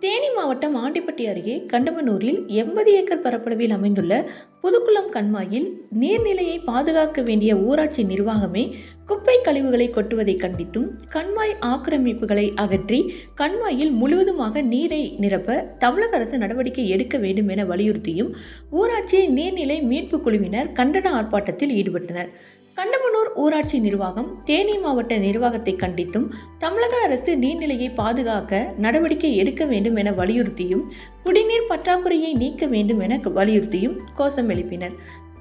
தேனி மாவட்டம் ஆண்டிப்பட்டி அருகே கண்டமனூரில் எண்பது ஏக்கர் பரப்பளவில் அமைந்துள்ள புதுக்குளம் கண்மாயில் நீர்நிலையை பாதுகாக்க வேண்டிய ஊராட்சி நிர்வாகமே குப்பை கழிவுகளை கொட்டுவதை கண்டித்தும் கண்மாய் ஆக்கிரமிப்புகளை அகற்றி கண்மாயில் முழுவதுமாக நீரை நிரப்ப தமிழக அரசு நடவடிக்கை எடுக்க வேண்டும் என வலியுறுத்தியும் ஊராட்சி நீர்நிலை மீட்புக் குழுவினர் கண்டன ஆர்ப்பாட்டத்தில் ஈடுபட்டனர். கண்டமனூர் ஊராட்சி நிர்வாகம் தேனி மாவட்ட நிர்வாகத்தை கண்டித்தும் தமிழக அரசு நீர்நிலையை பாதுகாக்க நடவடிக்கை எடுக்க வேண்டும் என வலியுறுத்தியும் குடிநீர் பற்றாக்குறையை நீக்க வேண்டும் என வலியுறுத்தியும் கோஷம் எழுப்பினர்.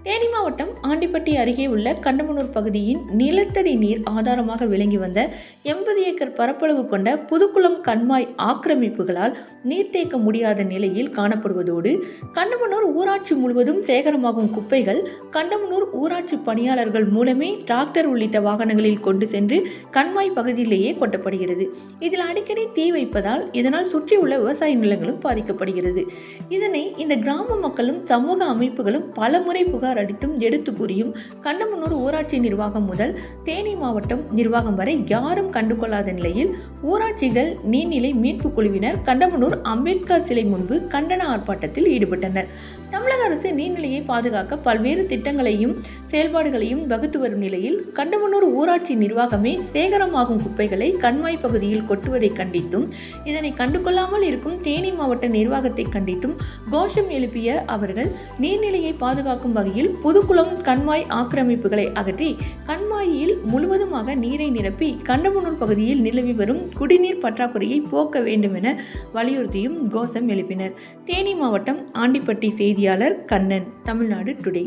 தேனி மாவட்டம் ஆண்டிப்பட்டி அருகே உள்ள கண்டமனூர் பகுதியின் நிலத்தடி நீர் ஆதாரமாக விளங்கி வந்த எண்பது ஏக்கர் பரப்பளவு கொண்ட புதுக்குளம் கண்மாய் ஆக்கிரமிப்புகளால் நீர்த்தேக்க முடியாத நிலையில் காணப்படுவதோடு கண்டமனூர் ஊராட்சி முழுவதும் சேகரமாகும் குப்பைகள் கண்டமனூர் ஊராட்சி பணியாளர்கள் மூலமே டிராக்டர் உள்ளிட்ட வாகனங்களில் கொண்டு சென்று கண்மாய் பகுதியிலேயே கொட்டப்படுகிறது. இதில் அடிக்கடி தீ வைப்பதால் இதனால் சுற்றியுள்ள விவசாய நிலங்களும் பாதிக்கப்படுகிறது. இதனை இந்த கிராம மக்களும் சமூக அமைப்புகளும் பலமுறை புகார் அடித்தும் எடுத்து கூறியும் கண்டமனூர் ஊராட்சி நிர்வாகம் முதல் தேனி மாவட்டம் நிர்வாகம் வரை யாரும் கண்டுகொள்ளாத நிலையில் ஊராட்சிகள் நீர்நிலை மீட்புக் குழுவினர் கண்டமனூர் அம்பேத்கர் சிலை முன்பு கண்டன ஆர்ப்பாட்டத்தில் ஈடுபட்டனர். தமிழக அரசு நீர்நிலையை பாதுகாக்க பல்வேறு திட்டங்களையும் செயல்பாடுகளையும் வகுத்து வரும் நிலையில் கண்டமனூர் ஊராட்சி நிர்வாகமே சேகரமாகும் குப்பைகளை கண்மாய் பகுதியில் கொட்டுவதை கண்டித்தும் இதனை கண்டுகொள்ளாமல் இருக்கும் தேனி மாவட்ட நிர்வாகத்தை கண்டித்தும் கோஷம் எழுப்பிய அவர்கள் நீர்நிலையை பாதுகாக்கும் வகையில் புதுக்குளம் கண்மாய் ஆக்கிரமிப்புகளை அகற்றி கண்மாயில் முழுவதுமாக நீரை நிரப்பி கண்டமனூர் பகுதியில் நிலவி வரும் குடிநீர் பற்றாக்குறையை போக்க வேண்டும் என வலியுறுத்தியும் கோஷம் எழுப்பினர். தேனி மாவட்டம் ஆண்டிப்பட்டி செய்தி செய்தியாளர் கண்ணன் தமிழ்நாடு டுடே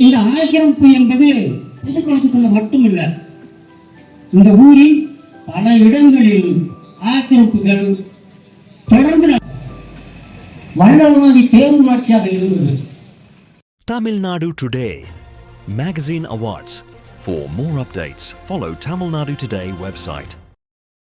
இந்த ஆக்கிரமிப்பு என்பது புதுக்குளத்துக்குள்ள மட்டுமில்ல இந்த ஊரில் பல இடங்களில் ஆக்கிரமிப்புகள் தொடர்ந்து மனிதவாதி பேரூராட்சியாக இருந்தது. Tamil Nadu Today Magazine Awards. For more updates, follow Tamil Nadu Today website